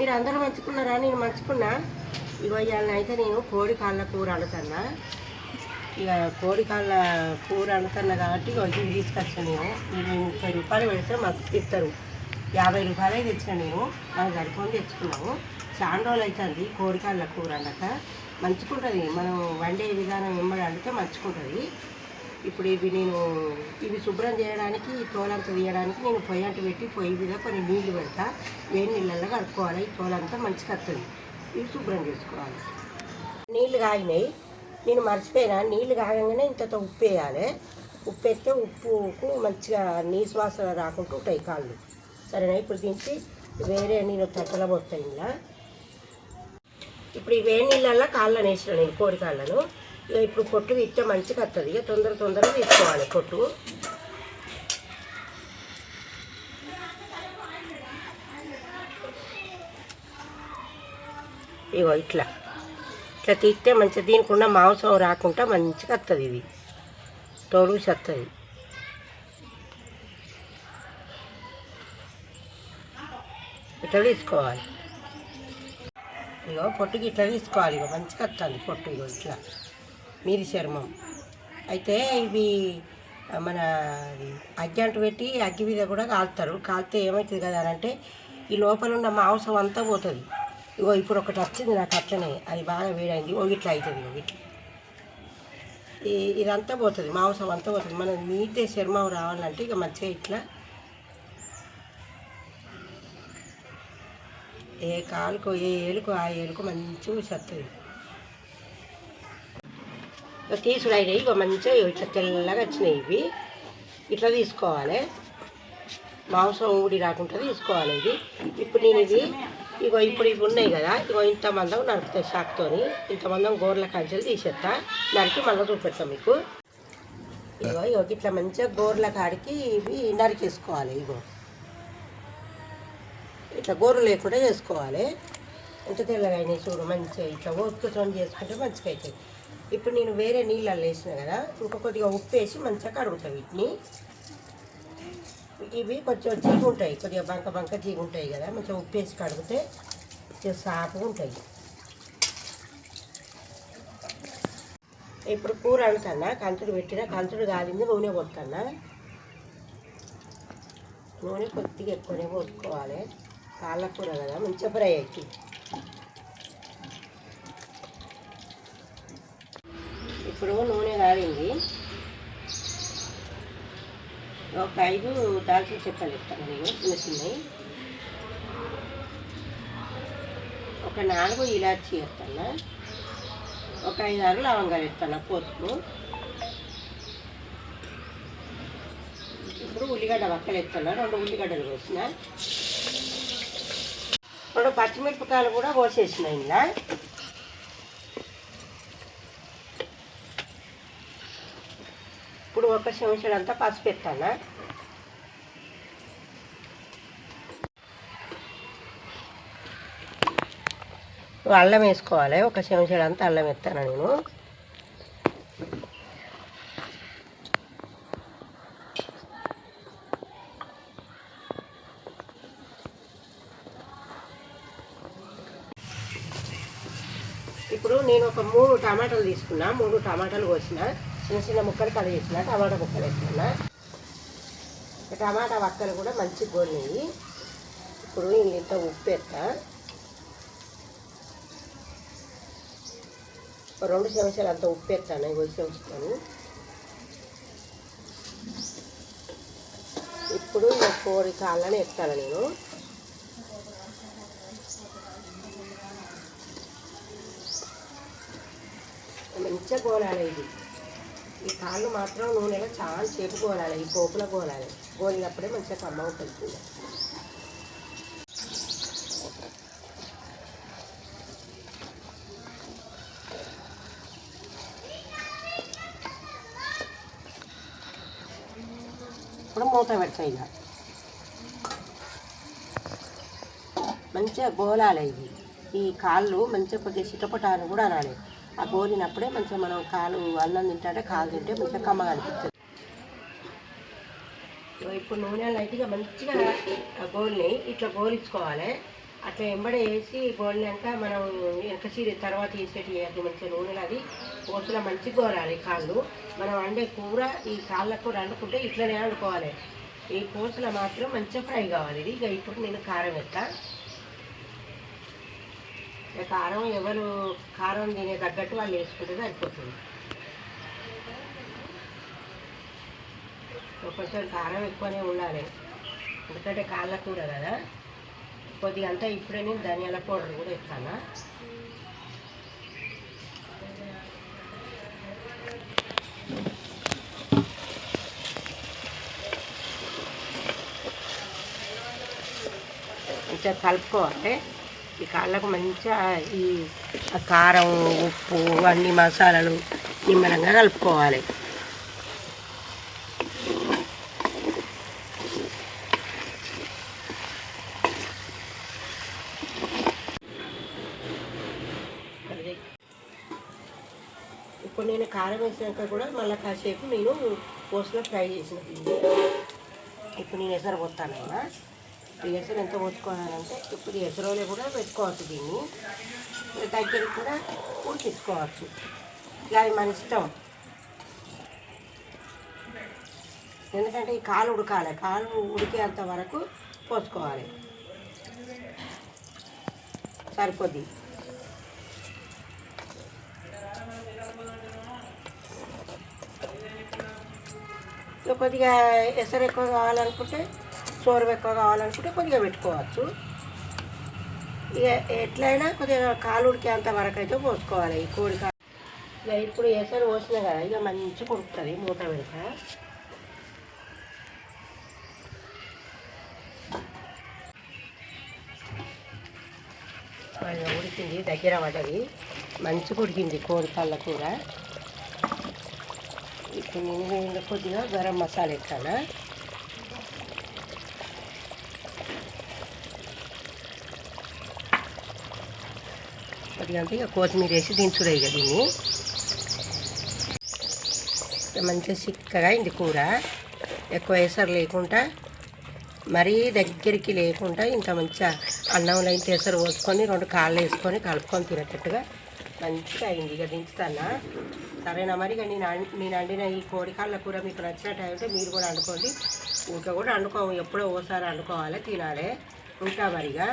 మీరు అందరూ మంచుకున్నారా నేను మంచుకున్నా ఇగో ఇవాళ అయితే నేను కోడి కాళ్ళ కూర అడుగుతున్నా ఇక కోడి కాళ్ళ కూర అడుగుతున్నా కాబట్టి ఇగో ఇవి తీసుకొచ్చాను నేను. ఇవి ముప్పై రూపాయలు పెడితే మాకు ఇస్తారు. యాభై రూపాయలే తెచ్చిన నేను. మనం సరిపోని తెచ్చుకున్నాము. చాలా రోజులు అవుతుంది కోడి కాళ్ళ కూర అన్నాక మంచుకుంటుంది మనం వండే విధానం వెంబడి అడిగితే మంచుకుంటుంది ఇప్పుడు ఇవి నేను ఇవి శుభ్రం చేయడానికి ఈ తోలంతా తీయడానికి నేను పొయ్యి అంట పెట్టి పొయ్యి మీద కొన్ని నీళ్ళు పెడతా. వేడి నీళ్ళల్లో కడుక్కోవాలి. ఈ తోలంతా మంచిగా వస్తుంది ఇవి శుభ్రం చేసుకోవాలి. నీళ్ళు కాగినాయి. నేను మర్చిపోయినా. నీళ్ళు కాగంగానే ఇంతతో ఉప్పు వేయాలి. ఉప్పు వేస్తే ఉప్పుకు మంచిగా నీ శ్వాస రాకుండా ఉంటాయి కాళ్ళు. సరేనా? ఇప్పుడు దించి వేరే నేను తట్టల పోతాయి ఇలా ఇప్పుడు ఈ వేడి నీళ్ళల్లో కాళ్ళని వేసిన నేను కోడి కాళ్ళను. ఇప్పుడు పొట్టు తీస్తే మంచిగా వస్తుంది ఇక తొందర తొందరగా తీసుకోవాలి పొట్టు. ఇగో ఇట్లా. ఇట్లా తీస్తే మంచిగా దీనికి ఉన్న మాంసం రాకుండా మంచిగా వస్తుంది ఇది. తోడు వస్తుంది ఇట్లా తీసుకోవాలి. ఇగో పొట్టుకి ఇట్లా తీసుకోవాలి. ఇగో మంచిగా వస్తుంది పొట్టు ఇగో ఇట్లా. మీది చర్మం. అయితే ఇవి మన అగ్గి పెట్టి అగ్గి మీద కూడా కాలుతారు. కాలితే ఏమవుతుంది కదా అని అంటే ఈ లోపల ఉన్న మాంసం అంతా పోతుంది. ఇగో ఇప్పుడు ఒకటి వచ్చింది నాకు అట్లనే. అది బాగా వేడైంది. ఓ ఇట్లా అవుతుంది ఒకటి ఇట్లా. ఇదంతా పోతుంది. మాంసం అంతా పోతుంది. మనం మీదే చర్మం రావాలంటే ఇక మంచిగా ఇట్లా. ఏ కాలుకో ఏ ఏలుకో ఆ ఏలుకో మంచిగా వస్తుంది తీసుడు అయినాయి ఇక మంచిగా ఇట్లా తెల్లగా వచ్చినాయి ఇవి. ఇట్లా తీసుకోవాలి. మాంసం ఊడి రాకుండా తీసుకోవాలి ఇది ఇప్పుడు నేను ఇది ఇగో ఇప్పుడు ఇవి ఉన్నాయి కదా ఇగో ఇంతమందం నరుకుతాయి షాక్తోని ఇంతమందం గోర్ల కంచెలు తీసేస్తా నరికి మళ్ళీ చూపెడతాం మీకు. ఇగో ఇగో ఇట్లా మంచిగా గోర్ల కాడికి ఇవి నరికేసుకోవాలి ఇగో. ఇట్లా గోరు లేకుండా చేసుకోవాలి. ఇంత తెల్లగా అయినాయి చూడు మంచిగా ఇట్లా ఓపుకొని చేసుకుంటే మంచిగా అవుతాయి ఇప్పుడు నేను వేరే నీళ్ళల్లో వేసిన కదా ఇంకా కొద్దిగా ఉప్పు వేసి మంచిగా కడుగుతా వీటిని. ఇవి కొంచెం జీగు ఉంటాయి కొద్దిగా బంక బంక జీగు ఉంటాయి కదా మంచిగా ఉప్పు వేసి కడిగితే కొంచెం సాపుగా ఉంటాయి. ఇప్పుడు కూర అంటున్నా కంచుడు పెట్టిన కంచుడు కాలింది నూనె పోతున్నా. నూనె కొద్దిగా ఎక్కువనే పోసుకోవాలి. పాలకూర కూర కదా మంచిగా ఫ్రై అవుతుంది ఇప్పుడు నూనె కాగింది. ఒక ఐదు దాల్చిన చెక్కలు ఇస్తాను నేను చిన్న చిన్నవి. ఒక నాలుగు ఇలాచి వేస్తాను. ఒక ఐదు ఆరు లవంగాలు వేస్తాను పోసుకు ఇప్పుడు ఉల్లిగడ్డ వక్కలు వేస్తాను రెండు ఉల్లిగడ్డలు కోసిన. రెండు పచ్చిమిరపకాయలు కూడా కోసేసిన ఇలా ఒక చెంచాడు అంతా పసుపు ఎత్తాను అల్లం వేసుకోవాలి. ఒక చెంచాడు అంతా అల్లం ఎత్తాను నేను? ఇప్పుడు నేను ఒక మూడు టమాటాలు తీసుకున్నా. మూడు టమాటాలు కోసిన. చిన్న చిన్న ముక్కలు కట్ చేసిన టమాటా ముక్కలు వేసుకున్నా. టమాటా వక్కలు కూడా మంచి గోలినాయి ఇప్పుడు నేను ఇంత ఉప్పు వేస్తా. రెండు చెంచాలు అంత ఉప్పు వేస్తాను ఇగో చెంచుతాను ఇప్పుడు ఈ కోడి కాళ్ళని ఎత్తాను నేను. మంచిగా గోలాలి ఇది. ఈ కాళ్ళు మాత్రం నూనెలో చాలా సేపు గోలాలి ఈ పోపులో గోలాలి. గోలినప్పుడే మంచిగా కమ్మ అవుతుంది. ఇప్పుడు మూత పెడతాయి ఇక. మంచిగా గోలాలి. ఇది ఈ కాళ్ళు మంచిగా కొద్దిగా చిటపటాలు కూడా అనాలి ఆ గోలినప్పుడే మంచిగా మనం కాలు అన్నం తింటే కాలు తింటే మంచిగా కమ్మగా అనిపిస్తుంది. ఇప్పుడు నూనె లైట్గా మంచిగా ఆ గోల్ని ఇట్లా గోలించుకోవాలి అట్లా వెంబడ వేసి గోలినాక మనం వెనక తర్వాత వేసేటి వేయాలి మంచిగా నూనెలు అది పోసులో మంచిగా గోరాలి కాళ్ళు. మనం వండే కూర ఈ కాళ్ళ కూర వండుకుంటే ఇట్లనే వండుకోవాలి. ఈ పూసలో మాత్రం మంచిగా ఫ్రై కావాలి. ఇది ఇక ఇప్పుడు నేను కారం వేస్తాను కారం ఎవరు కారం తినే తగ్గట్టు వాళ్ళు వేసుకుంటే సరిపోతుంది. కొంచెం కారం ఎక్కువనే ఉండాలి. ఎందుకంటే కాళ్ళ కూర కదా. కొద్దిగా అంతా ఇప్పుడే నేను ధనియాల పౌడర్ కూడా ఇస్తాను మంచిగా కలుపుకోవాలి. ఈ కాళ్ళకు మంచిగా ఈ కారం ఉప్పు అన్ని మసాలాలు నిమ్మలంగా కలుపుకోవాలి. ఇప్పుడు నేను కారం వేసినాక కూడా మళ్ళీ కాసేపు నేను పోస్ట్లో ఫ్రై చేసిన ఇప్పుడు నేను ఎసరు పోతాను కదా ఎసరు ఎంత పోసుకోవాలంటే ఇప్పుడు ఎసరోలే కూడా పెట్టుకోవచ్చు దీన్ని. దగ్గర కూడా ఉడికించుకోవచ్చు. ఇలా మన ఇష్టం. ఎందుకంటే ఈ కాలు ఉడకాలి. కాలు ఉడికేంత వరకు పోసుకోవాలి. సరిపోద్ది. కొద్దిగా ఎసరు ఎక్కువ కావాలనుకుంటే సోరం ఎక్కువ కావాలనుకుంటే కొద్దిగా పెట్టుకోవచ్చు. ఇక ఎట్లయినా కొద్దిగా కాలు ఉడికేంత వరకు అయితే పోసుకోవాలి. ఈ కోడి కా ఇక ఇప్పుడు ఎసరు పోసినా కదా ఇక మంచిగా కొడుకుతుంది మూత పెడతా. ఉడికింది దగ్గర పడ్డది. మంచిగా ఉడికింది కోడి కళ్ళ కూర. ఇప్పుడు నేను కొద్దిగా గరం మసాలా ఎత్తాను? కొద్దిగా ఇక కొత్తిమీర వేసి దించుడే ఇక దీన్ని. మంచిగా చిక్కగా అయింది కూర. ఎక్కువ ఎసరు లేకుండా మరీ దగ్గరికి లేకుండా ఇంత మంచిగా అన్నంలో ఇంత ఎసరు పోసుకొని రెండు కాళ్ళు వేసుకొని కలుపుకొని తినేటట్టుగా మంచిగా అయింది ఇక దించుతానా సరేనా మరి ఇక నేను నేను వండిన ఈ కోడి కాళ్ళ కూర మీకు నచ్చినట్టు అయితే మీరు కూడా వండుకోండి. ఇంకా కూడా వండుకోము. ఎప్పుడో ఓసారి వండుకోవాలి తినాలి. ఉంటా మరిగా